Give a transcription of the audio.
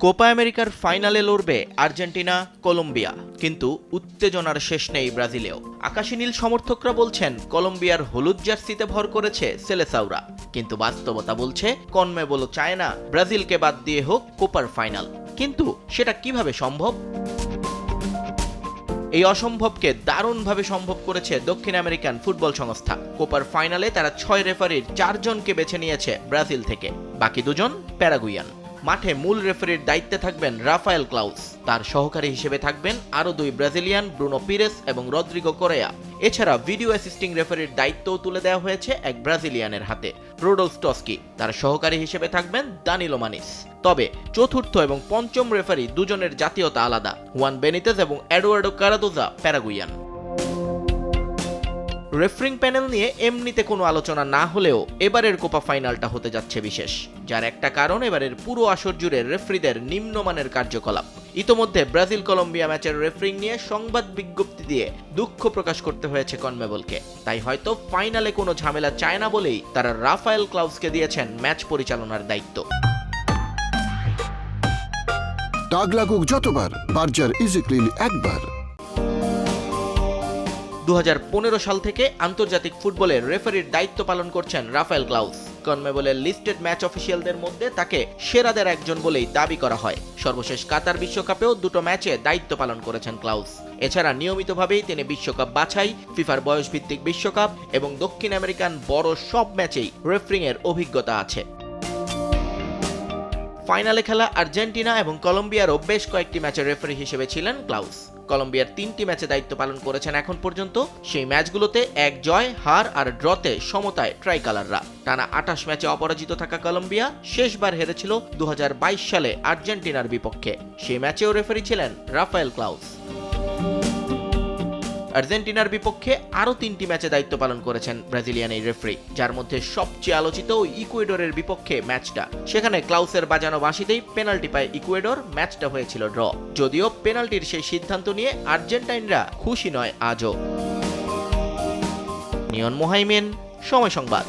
Copa আমেরিকার ফাইনালে লড়বে আর্জেন্টিনা, কলম্বিয়া। কিন্তু উত্তেজনার শেষ নেই ব্রাজিলেও। আকাশী নীল সমর্থকরা বলছেন, কলম্বিয়ার হলুদ জার্সিতে ভর করেছে সেলেসাউরা। কিন্তু বাস্তবতা বলছে কনমে বলো চায় না ব্রাজিলকে বাদ দিয়ে হোক কোপার ফাইনাল। কিন্তু সেটা কীভাবে সম্ভব? এই অসম্ভবকে দারুণভাবে সম্ভব করেছে দক্ষিণ আমেরিকান ফুটবল সংস্থা। কোপার ফাইনালে তারা ছয় রেফারির চারজনকে বেছে নিয়েছে ব্রাজিল থেকে। বাকি দুজন প্যারাগুইয়ান মাঠে মূল রেফারির দায়িত্বে থাকবেন রাফায়েল ক্লাউস। তার সহকারী হিসেবে থাকবেন আরও দুই ব্রাজিলিয়ান, ব্রুনো পিরেস এবং রদ্রিগো কোরেয়া। এছাড়া ভিডিও অ্যাসিস্টিং রেফারির দায়িত্বও তুলে দেওয়া হয়েছে এক ব্রাজিলিয়ানের হাতে। রোডলফ টস্কি, তার সহকারী হিসেবে থাকবেন দানিলো মানিস। তবে চতুর্থ এবং পঞ্চম রেফারি দুজনের জাতীয়তা আলাদা। হুয়ান বেনিতেজ এবং Eduardo Cardozo Paraguayan refereeing panel নিয়ে এমনিতে কোনো আলোচনা না হলেও এবারের কোপা ফাইনালটা হতে যাচ্ছে বিশেষ, যার একটা কারণ এবারের পুরো আসর জুড়ে রেফারিদের নিম্নমানের কার্যকলাপ। ইতোমধ্যে ব্রাজিল কলম্বিয়া ম্যাচের রেফারিং নিয়ে সংবাদ বিজ্ঞপ্তি দিয়ে দুঃখ প্রকাশ করতে হয়েছে কনমেবলকে। তাই হয়তো ফাইনালে কোনো ঝামেলা চায় না বলেই তারা রাফায়েল ক্লাউসকে দিয়েছেন ম্যাচ পরিচালনার দায়িত্ব। দাগ লাগুক যতবার, বার্জার ইজি ক্লিন একবার। দু হাজার পনেরো সাল থেকে আন্তর্জাতিক ফুটবলের রেফারির দায়িত্ব পালন করছেন রাফায়েল ক্লাউস। কনমেবলের লিস্টেড ম্যাচ অফিসিয়ালদের মধ্যে তাকে সেরাদের একজন বলেই দাবি করা হয়। সর্বশেষ কাতার বিশ্বকাপেও দুটো ম্যাচে দায়িত্ব পালন করেছেন ক্লাউস। এছাড়া নিয়মিতভাবেই তিনি বিশ্বকাপ বাছাই, ফিফার বয়সভিত্তিক বিশ্বকাপ এবং দক্ষিণ আমেরিকান বড় সব ম্যাচেই রেফারিং এর অভিজ্ঞতা আছে। ফাইনালে খেলা আর্জেন্টিনা এবং কলম্বিয়ারও বেশ কয়েকটি ম্যাচের রেফারি হিসেবে ছিলেন ক্লাউস। কলম্বিয়ার তিনটি ম্যাচে দায়িত্ব পালন করেছেন এখন পর্যন্ত। সেই ম্যাচগুলোতে এক জয়, হার আর ড্রতে সমতায় ট্রাইকালাররা। টানা আঠাশ ম্যাচে অপরাজিত থাকা কলম্বিয়া শেষবার হেরেছিল দু হাজার বাইশ সালে আর্জেন্টিনার বিপক্ষে। সেই ম্যাচেও রেফারি ছিলেন রাফায়েল ক্লাউস। আর্জেন্টিনার বিপক্ষে আরও তিনটি ম্যাচে দায়িত্ব পালন করেছেন ব্রাজিলিয়ান এই রেফারি, যার মধ্যে সবচেয়ে আলোচিত ইকুয়েডরের বিপক্ষে ম্যাচটা। সেখানে ক্লাউসের বাজানো বাঁশিতেই পেনাল্টি পায় ইকুয়েডর, ম্যাচটা হয়েছিল ড্র। যদিও পেনাল্টির সেই সিদ্ধান্ত নিয়ে আর্জেন্টাইনরা খুশি নয় আজও। নিয়ন মোহাইমেন, সময় সংবাদ।